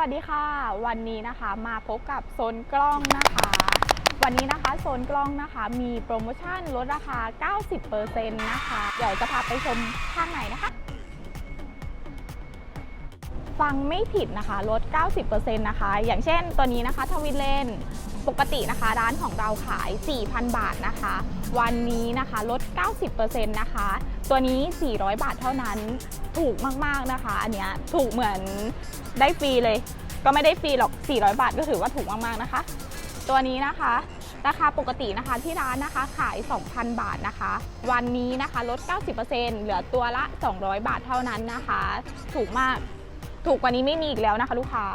วัสดีค่ะ วันนี้นะคะมาพบกับโซนกล้องนะคะ วันนี้นะคะโซนกล้องนะคะมีโปรโมชั่นลดราคา 90%นะคะ เดี๋ยวจะพาไปชมข้างในนะคะ ฟังไม่ผิดนะคะลด 90%นะคะ อย่างเช่นตัวนี้นะคะทวินเลนปกตินะคะ ร้านของเราขาย 4,000 บาทนะคะ วันนี้นะคะลด 90%นะคะ ตัวนี้ 400 บาทเท่านั้นถูกมากๆนะคะ อันเนี้ยถูกเหมือนได้ฟรีเลย ก็ไม่ได้ฟรีหรอก 400 บาทก็ถือว่าถูกมากๆนะคะ ตัวนี้นะคะราคาปกตินะคะที่ร้านนะคะขาย 2,000 บาทนะคะ วันนี้นะคะลด 90%เหลือตัวละ 200 บาทเท่านั้นนะคะ ถูกมาก ถูกกว่านี้ไม่มีอีกแล้วนะคะ ลูกค้า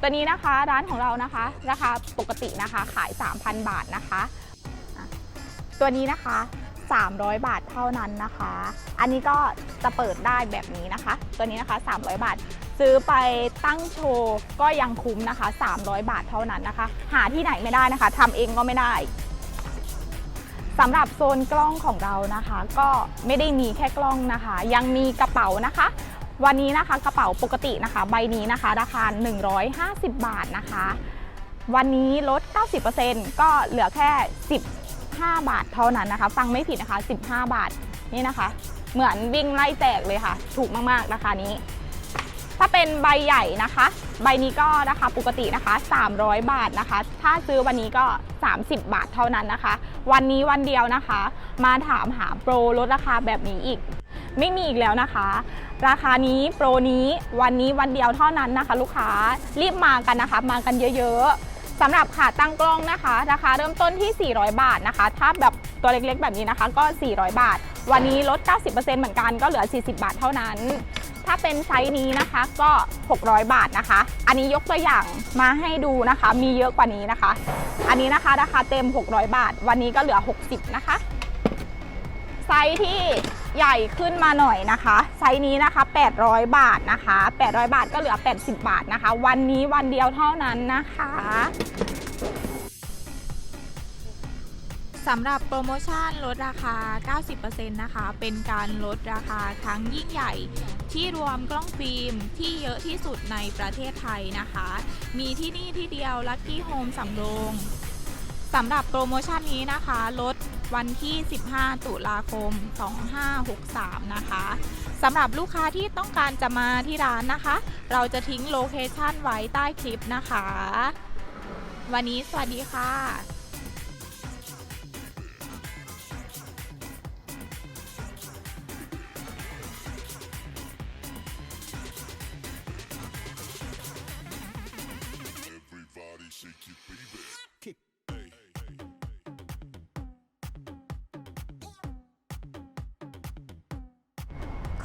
ตัวนี้นะคะร้านของเรานะคะ ราคาปกตินะคะ ขาย 3,000 บาทนะคะอะตัวนี้นะคะ 300 บาทเท่านั้นนะคะ อันนี้ก็จะเปิดได้แบบนี้นะคะ ตัวนี้นะคะ 300 บาท ซื้อไปตั้งโชว์ก็ยังคุ้มนะคะ 300 บาทเท่านั้นนะคะ หาที่ไหนไม่ได้นะคะทำเองก็ไม่ได้ สำหรับโซนกล้องของเรานะคะ ก็ไม่ได้มีแค่กล้องนะคะ ยังมีกระเป๋านะคะ วันนี้นะคะกระเป๋าปกตินะคะ ใบนี้นะคะ ราคา 150 บาทนะคะ วันนี้ลด 90%ก็เหลือแค่ 15 บาทเท่านั้นนะคะ ฟังไม่ผิดนะคะ 15 บาทนี่นะคะ เหมือนวิ่งไล่แจกเลยค่ะ ถูกมากๆราคานี้ ถ้าเป็นใบใหญ่นะคะ ใบนี้ก็ราคาปกตินะคะ 300 บาทนะคะ ถ้าซื้อวันนี้ก็ 30 บาทเท่านั้นนะคะ วันนี้วันเดียวนะคะ มาถามหาโปรลดราคาแบบนี้อีก ไม่มีอีกแล้วนะคะ ราคานี้โปรนี้วันนี้วันเดียวเท่านั้นนะคะ ลูกค้ารีบมากันนะคะ มากันเยอะๆสำหรับขาตั้งกล้องนะคะ ราคาเริ่มต้นที่ 400 บาทนะคะ ถ้าแบบตัวเล็กๆแบบนี้นะคะ ก็ 400 บาท วันนี้ลด 90%เหมือนกันก็เหลือ 40 บาทเท่านั้น ถ้าเป็นไซส์นี้นะคะก็ 600 บาทนะคะ อันนี้ยกตัวอย่างมาให้ดูนะคะ มีเยอะกว่านี้นะคะ อันนี้นะคะราคาเต็ม 600 บาท วันนี้ก็เหลือ 60 นะคะ ไซส์ที่ใหญ่ขึ้นมาหน่อยนะคะ ไซส์นี้นะคะ 800 บาทนะคะ 800 บาทก็เหลือ 80 บาทนะคะ วันนี้วันเดียวเท่านั้นนะคะ สำหรับโปรโมชั่นลดราคา 90%นะคะ เป็นการลดราคาครั้งยิ่งใหญ่ ที่รวมกล้องฟิล์มที่เยอะที่สุดในประเทศไทยนะคะ มีที่นี่ที่เดียว Lucky Home สำโรงสำหรับโปรโมชั่นนี้นะคะ ลดวันที่ 15 ตุลาคม 2563 นะคะสำหรับลูกค้าที่ต้องการจะมาที่ร้านนะคะ เราจะทิ้งโลเคชั่นไว้ใต้คลิปนะคะ วันนี้สวัสดีค่ะ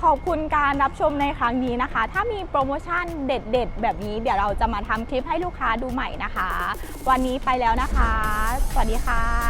ขอบคุณการรับชมในครั้งนี้นะคะ ถ้ามีโปรโมชั่นเด็ด ๆ แบบนี้เดี๋ยวเราจะมาทำคลิปให้ลูกค้าดูใหม่นะคะ วันนี้ไปแล้วนะคะ สวัสดีค่ะ